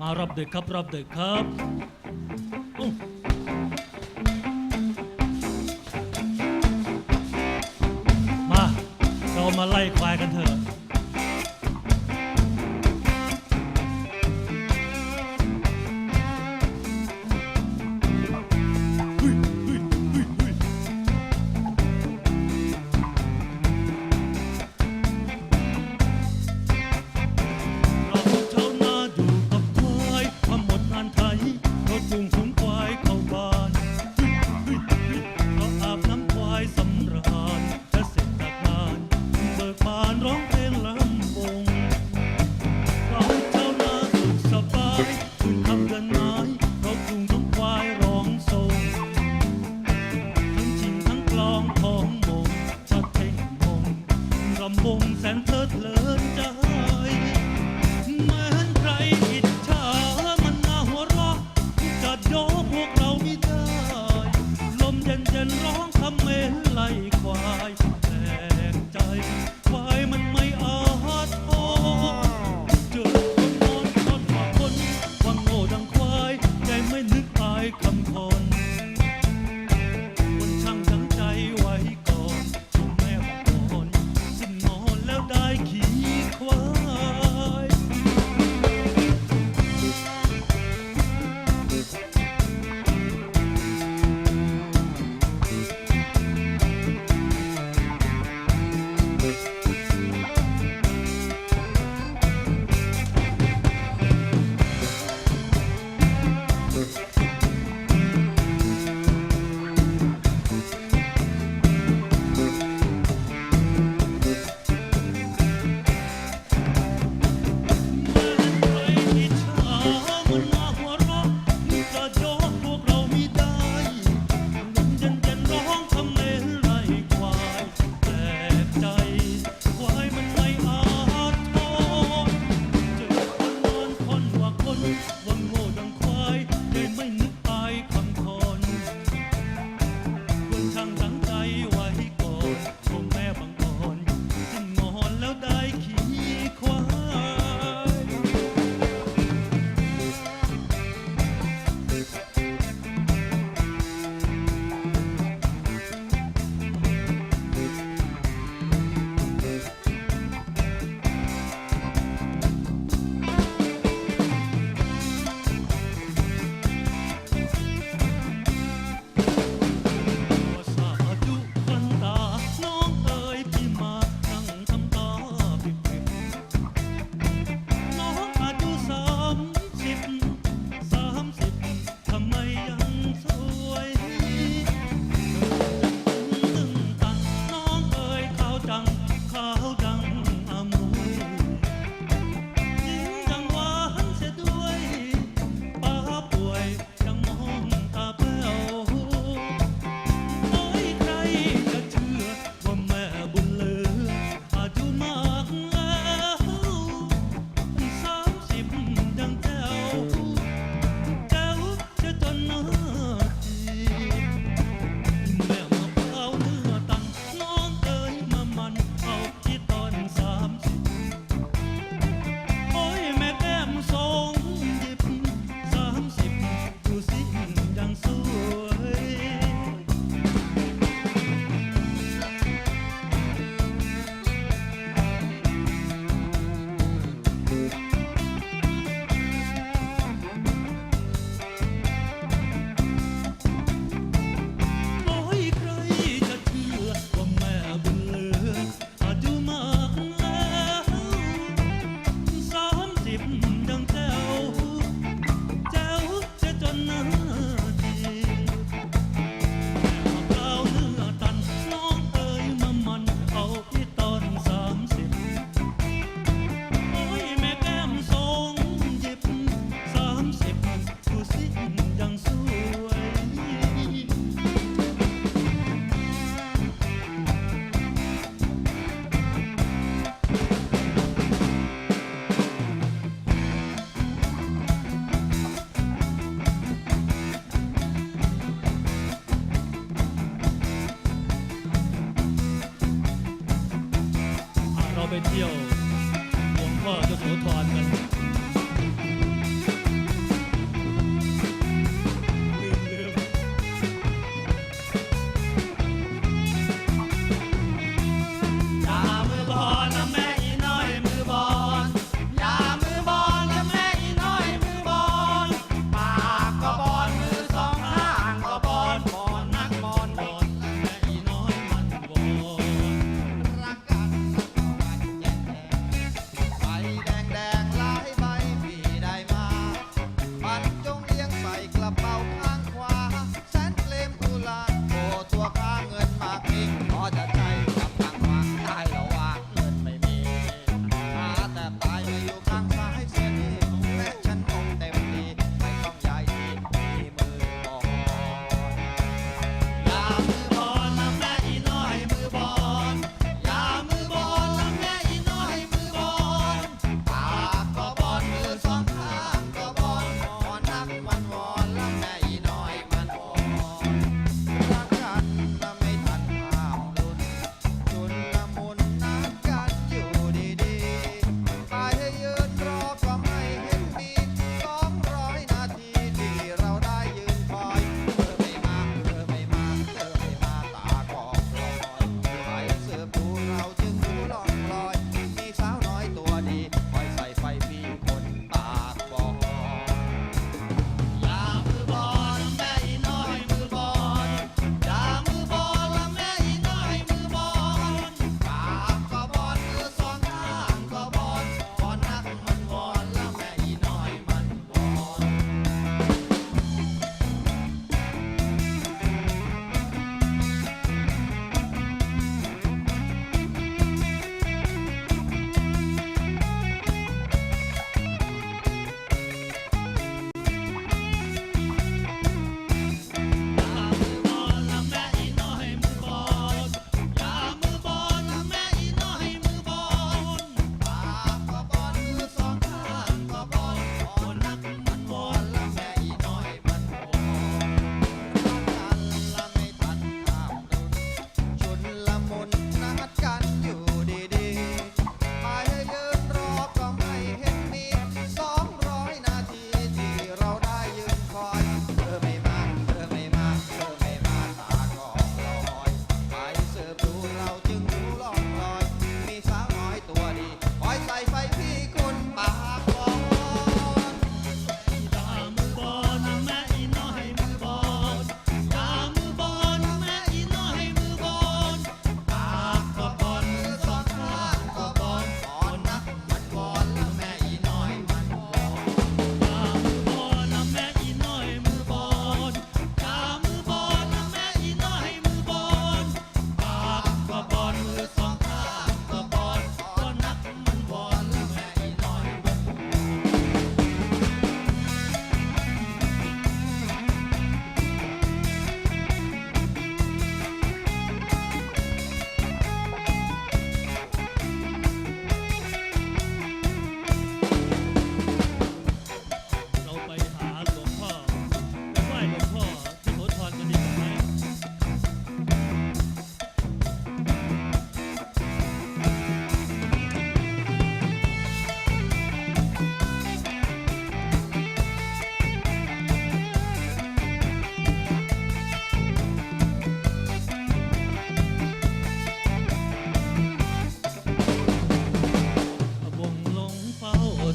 มารอบเด็กครับรอบเด็กครับมา เรามาไล่ควายกันเถอะ 被叫文化都脱ยว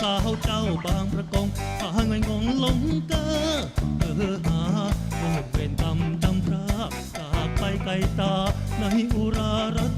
สาวเจ้าบางประกงพาเงยงงลงเกอเออหาเปิดเวนตำตำพระจาไปไกลตาในอุรารัต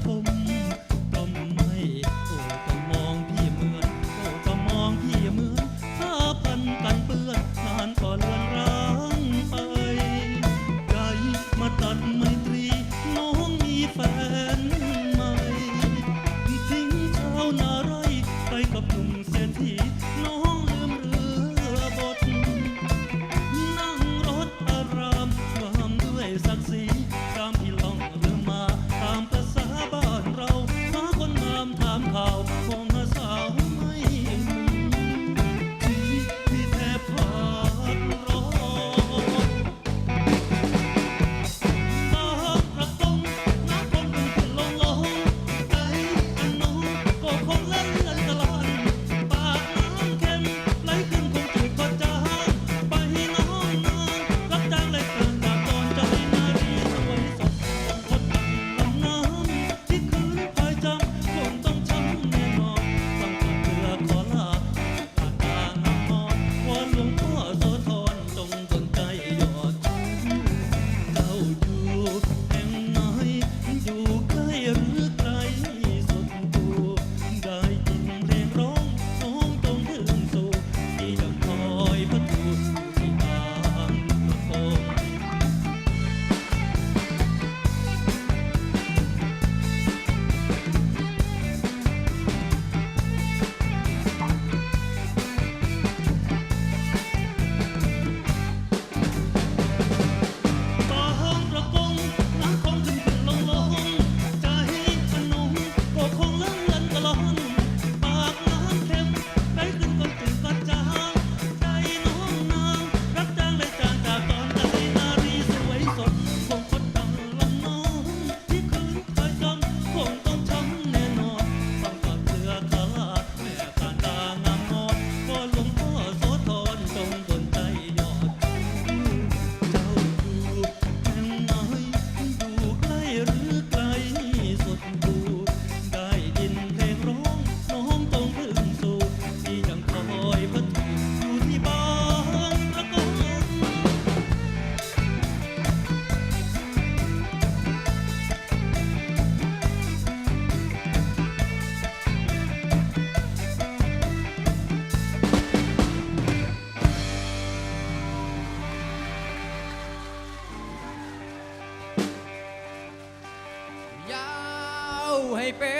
ให้เป็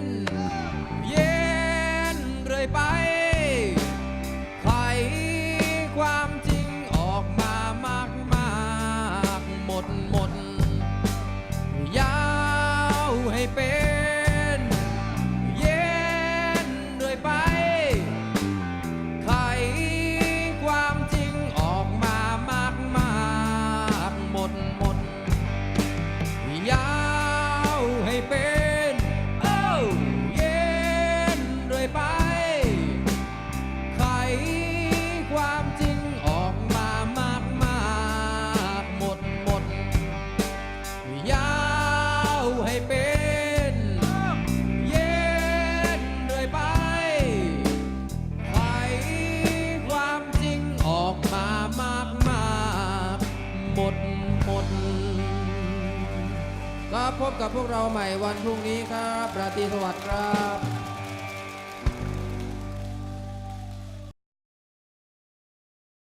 น เย็นเรื่อยไป กับพวกเราใหม่วันพรุ่งนี้ครับราตรีสวัสดิ์ครับ